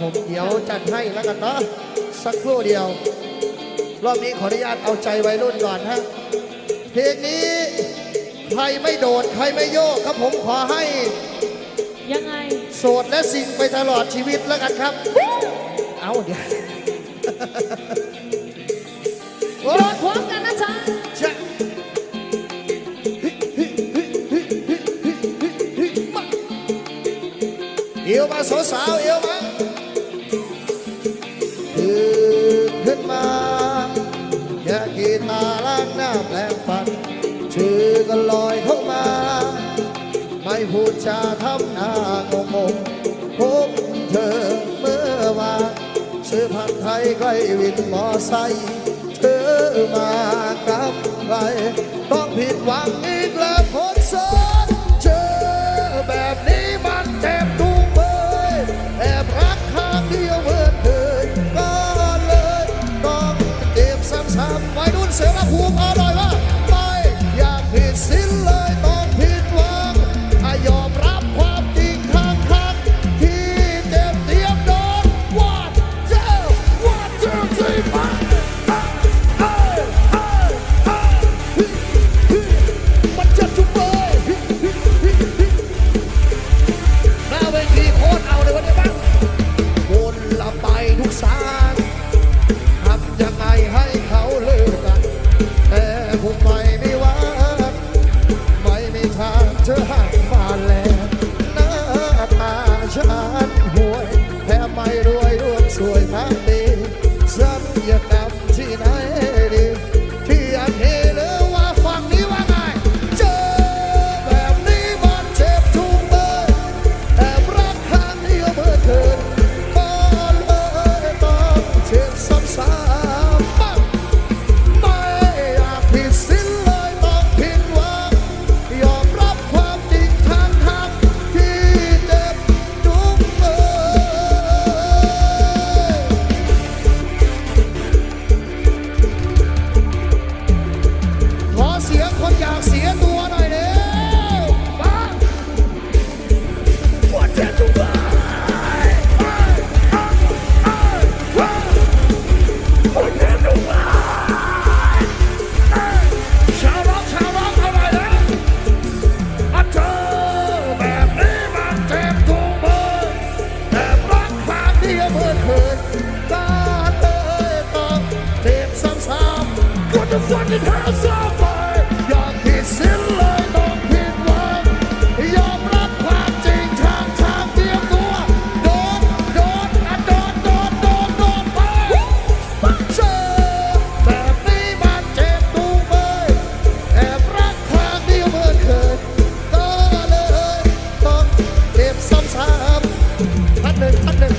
ผมเดี๋ยวจัดให้แล้วกันเนาะสักครู่เดียว รอบนี้ขออนุญาตเอาใจวัยรุ่นก่อนฮะเพลงนี้ใครไม่โดด ใครไม่โยกครับผมขอให้ ยังไง โสดและสิ่งไปตลอดชีวิตแล้วกันครับ เอาเดี๋ยวโอ้โดดพร้อมกันนะจ๊ะชะเอวมาสาวๆเอวมา ก็ลอยเข้ามา ไม่พูดจาทำหน้างงงพบเธอเมื่อวานซื้อผัดไทยใกล้วินมอไซค์เธอมากับใครต้องผิดหวังอีก แต่ผมไม่มีวันไม่มีทางจะหักมาำๆก็จะฟันที่เธอซ้ำไปยอมผิดสิ้นเลยต้องผิดหวังยอมรับความจริงทางทางเตรียมตัว โดน โดนอะโดน โดน โดน โดนไปเจอแบบนี้มันเจ็บตูเบยแอบรักครั้งเดียวเหมื่อเคยก็เลยต้องเจ็บซ้ำๆทันหนึ่งทันหนึ่ง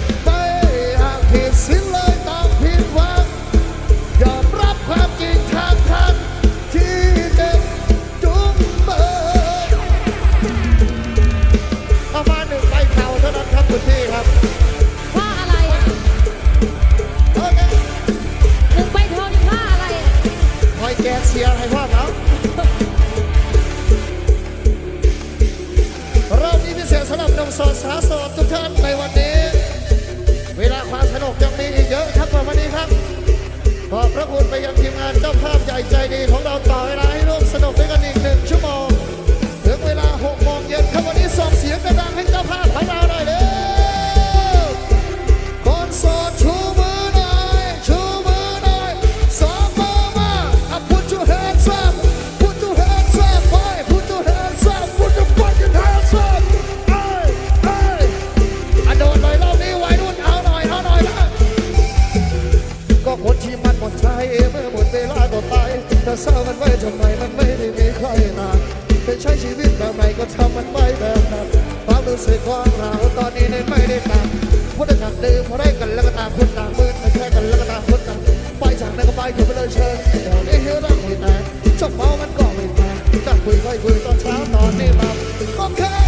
โสดสาวโสดทุกท่านในวันนี้ เวลาความสนุกยังมีอีกเยอะครับวันนี้ครับ ขอบพระคุณไปยังทีมงานเจ้าภาพใหญ่ใจดีของเราต่อเวลาให้ร่วมสนุกด้วยกันนี้ ทำไมมันไม่ได้มีใครนานไปใช้ชีวิตแบบไหนก็ทำมันไปแบบนั้นความรู้สึกของเราตอนนี้เนี่ยไม่ได้ตามพูดต่างดื่มพอได้กันแล้วก็ตามคนต่างมืดไม่ใช่กันแล้วก็ตามคนต่างไปจากนั้นก็ไปถือไปเลยเชิญเดี๋ยวนี้เฮ้ยรักไม่แต่จบเมามันก็ไม่แตกจะคุยค่อยคุยตอนเช้าตอนนี้มาก็แค่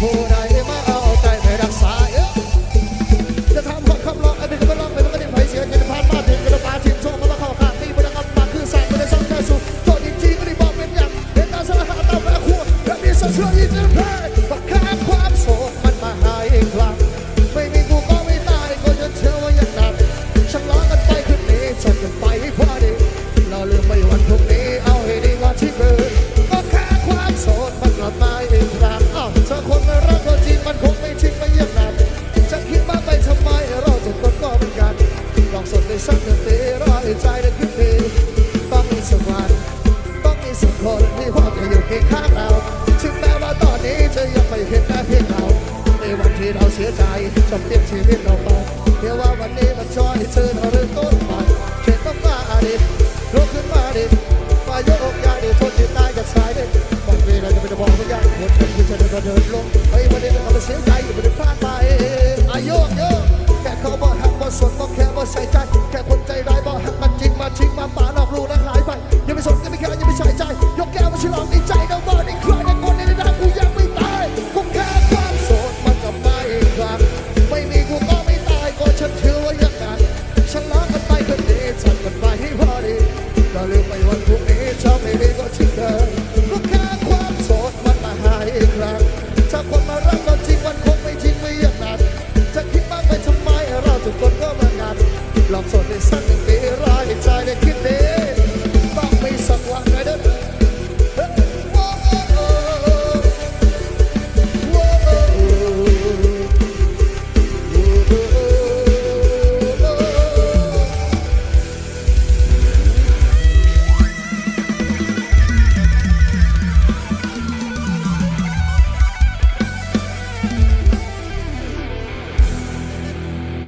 ผู้ใดมาเอาใจไปรักษาเออจะทำความคำร้องอันนี้ก็ร้องไปแล้วก็ได้ไผเสียจะผ่านมาถึงกระปาทิมโชคมาเข้าข้างนี่บรรยากาศมาคือสายไม่ได้ซ้ำแค่สู้ตัวจริงๆไม่ได้บอกเป็นอย่างเห็นตาสารหาตาแม่คู่และมีสัตว์เชื่อยิ่งจะแพ้ประคับคว ที่พร้อจะอยู่เคียงข้างเราถึงแม้ว่าตอนนี้จะยังไม่เห็นหน้าเพียงเราในวันที่เราเสียใจจบเปลี่ยนชีวิตเราไปเดี๋ยวว่าวันนี้มันชอยเธอเราเริ่มต้นใหม่เช่นต้องมาอดิลุกขึ้นมาดิมาโยกย้ายดิทนที่ตายจากสายดิบางทีเราจะไปบอกไม่ยากคนเป็นคุณจะเดินเดินลงเฮ้ยวันนี้เราเสียใจอยู่บนพลาดไปอาโยกโยกแค่เขาบอกหักบอกสนบอกแค่บอกใส่ใจแค่คนใจร้ายบอกหักมันจริงมาทิ้งมาป่า ก็ลืมไปวันพรุ่นี้ถ้าไม่มีก็ทิ้งเธอก็แค่ความโสดมันมาหายอีกครั้งถ้าคนมารักเราจริงมันคงไม่ทิ้งไว้อยางนั้จะคิดมากไปทำไมเราทุกคนก็มางันลองสดในสักหนึ่งปีร้ายใจได้คิดดี